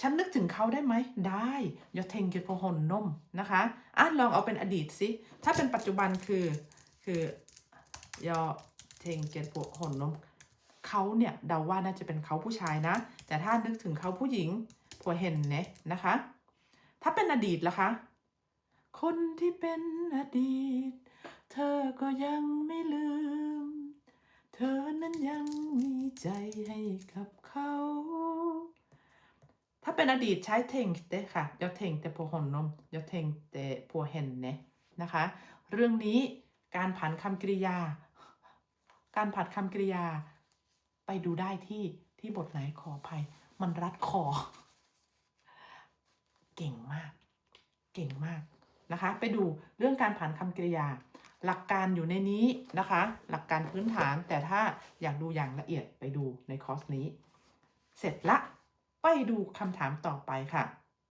ฉันนึกถึงเขาได้ไหม ได้ยอเทงเกตโพหนนมนะคะอะลองเอาเป็นอดีตสิ ถ้าเป็นปัจจุบันคือ คือยอเทงเกตโพหนนมเขาเนี่ยเดาว่าน่าจะเป็นเขาผู้ชายนะ แต่ถ้านึกถึงเขาผู้หญิงผัวเห็นเนะนะคะ ถ้าเป็นอดีตล่ะคะ คนที่เป็นอดีต เธอก็ยังไม่ลืม เธอนั้นยังมีใจให้กับเขา ถ้าเป็นอดีตใช้เทงเตะค่ะยอเทงแต่ผัวหนนมยอเทงแต่ผัวเห็นเนะนะคะ เรื่องนี้การผันคำกริยา การผัดคำกริยา ไปดูได้ที่ที่บทไหนขออภัย มันรัดคอ เก่งมาก เก่งมากนะคะ ไปดูเรื่องการผันคำกริยา หลักการอยู่ในนี้นะคะ หลักการพื้นฐานแต่ถ้าอยากดูอย่างละเอียดไปดูในคอร์สนี้ เสร็จละ ไปดูคำถามต่อไปค่ะ